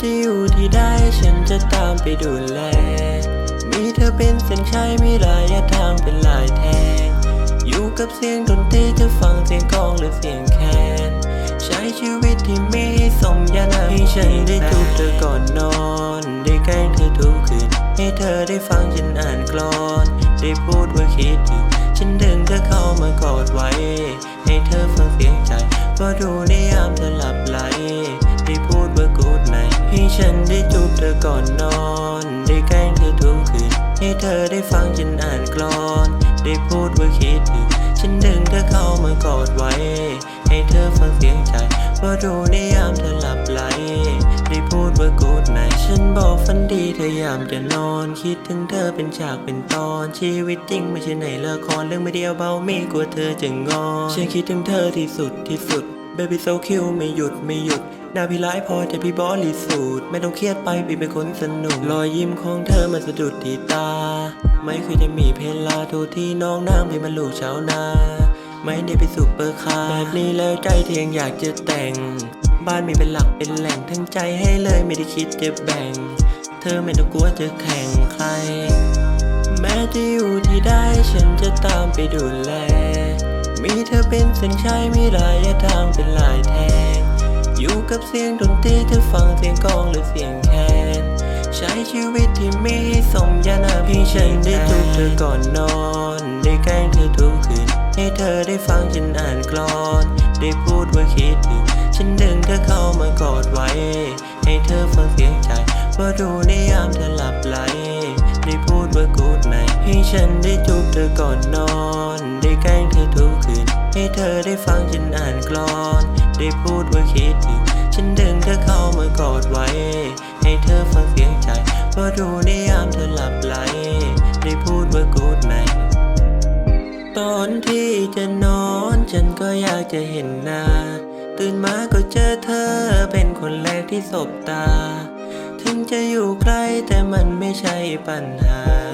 จะอยู่ที่ใดฉันจะตามไปดูแล มีเธอเป็นเส้นชัยมีระยะทางเป็นลายแทง อยู่กับเสียงดนตรีจะฟังเสียงกลองหรือเสียงแคนใช้ชีวิตที่มีสมญานาให้ฉันได้จูบเธอก่อนนอน ได้ใกล้เธอทุกคืน ให้เธอได้ฟังฉันอ่านกลอน ได้พูดว่าคิดถึงฉันดึงเธอเข้ามากอดไว้ ให้เธอฟังเสียงใจว่าดูใน ฉันได้จูบเธอก่อนนอน ได้ใกล้เธอทุกคืน ให้เธอได้ฟังฉันอ่านกลอน ได้พูดว่าคิดถึง ฉันดึงเธอเข้ามากอดไว้ ให้เธอฟังเสียงใจ ว่าดูในยามเธอหลับไหล ได้พูดว่ากูดไหน ฉันบอกฝันดีเธอยามจะนอน คิดถึงเธอเป็นฉากเป็นตอน ชีวิตจริงไม่ใช่ในละคร เรื่องไม่เดียวเบาไม่กลัวเธอจะงอน ฉันคิดถึงเธอที่สุดที่สุด Baby so cute ไม่หยุดไม่หยุด น้าพี่ร้ายพอแต่พี่บอลีสูดไม่ต้องเครียดไปพี่เป็นคนสนุก รอยยิ้มของเธอมันสะดุดที่ตา ไม่เคยจะมีเพลาโทษที่น้องนางพี่มันลูกชาวนา ไม่ได้ไปสู่เปอร์คาร์แบบนี้แล้วใจเทียงอยากจะแต่ง บ้านมีเป็นหลักเป็นแหล่งทั้งใจให้เลยไม่ได้คิดจะแบ่ง เธอไม่ต้องกลัวจะแข่งใคร แม้จะอยู่ที่ใดฉันจะตามไปดูแล มีเธอเป็นเส้นชัยมีระยทางเป็นลายแทง อยู่กับเสียงดนตรีเธอฟังเสียงกลองหรือเสียงแคนใช้ชีวิตที่มีสมญานามให้ฉันได้จูบเธอก่อนนอน ได้ใกล้เธอทุกคืน ให้เธอได้ฟังฉันอ่านกลอน ได้พูดว่าคิดถึงฉันดึงเธอเข้ามากอดไว้ ให้เธอฟังเสียงใจว่าดูในยามเธอหลับไหล ได้พูดว่ากูดไนให้ฉันได้จูบเธอก่อนนอน ได้ใกล้เธอทุกคืน ให้เธอได้ฟังฉันอ่านกลอน ได้พูดว่าคิดถึงฉันดึงเธอเข้ามากอดไว้ ให้เธอฟังเสียงใจว่าดูในยามเธอหลับไหล ได้พูดว่ากูดไนตอนที่จะนอนฉันก็อยากจะเห็นหน้า ตื่นมาก็เจอเธอเป็นคนแรกที่สบตา ถึงจะอยู่ใกล้แต่มันไม่ใช่ปัญหา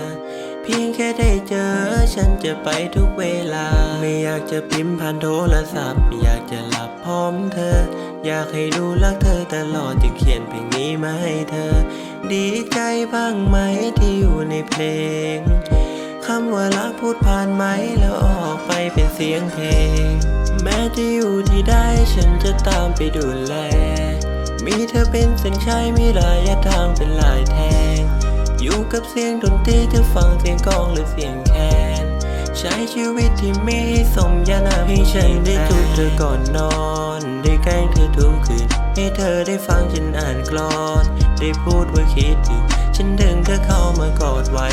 เพียงแค่ได้เจอ ฉันจะไปทุกเวลา ไม่อยากจะพิมพ์ผ่านโทรศัพท์ อยากจะหลับพร้อมเธอ อยากให้ดูรักเธอตลอดจึงเขียนเพลงนี้มาให้เธอ ดีใจบ้างไหมที่อยู่ในเพลงคำว่ารักพูดผ่านไหมแล้วออกไปเป็นเสียงเพลง แม้จะอยู่ที่ใดฉันจะตามไปดูแล มีเธอเป็นเส้นชัยมีระยะทางเป็นลายแทง อยู่กับเสียงดนตรีที่ฟังเสียงกลองหรือเสียงแคนใช้ชีวิตที่มีสมญานามให้ฉันได้ทุบเธอก่อนนอน ได้ใกล้เธอทุกคืนให้เธอได้ฟังฉันอ่านกลอน ได้พูดว่าคิดถึงฉันดึงเธอเข้ามากอดไว้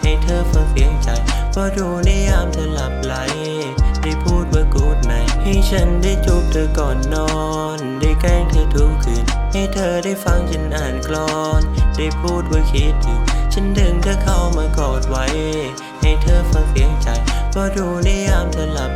ให้เธอฟังเสียงใจ ว่าดูในยามเธอหลับไหล ได้พูดว่ากูดไนให้ฉันได้จูบเธอก่อนนอน ได้แกล้เธอทุกคืน ให้เธอได้ฟังฉันอ่านกลอน ได้พูดว่าคิดถึง ฉันดึงเธอเข้ามากอดไว้ ให้เธอฟังเสียงใจว่าดูในยามเธอหลับ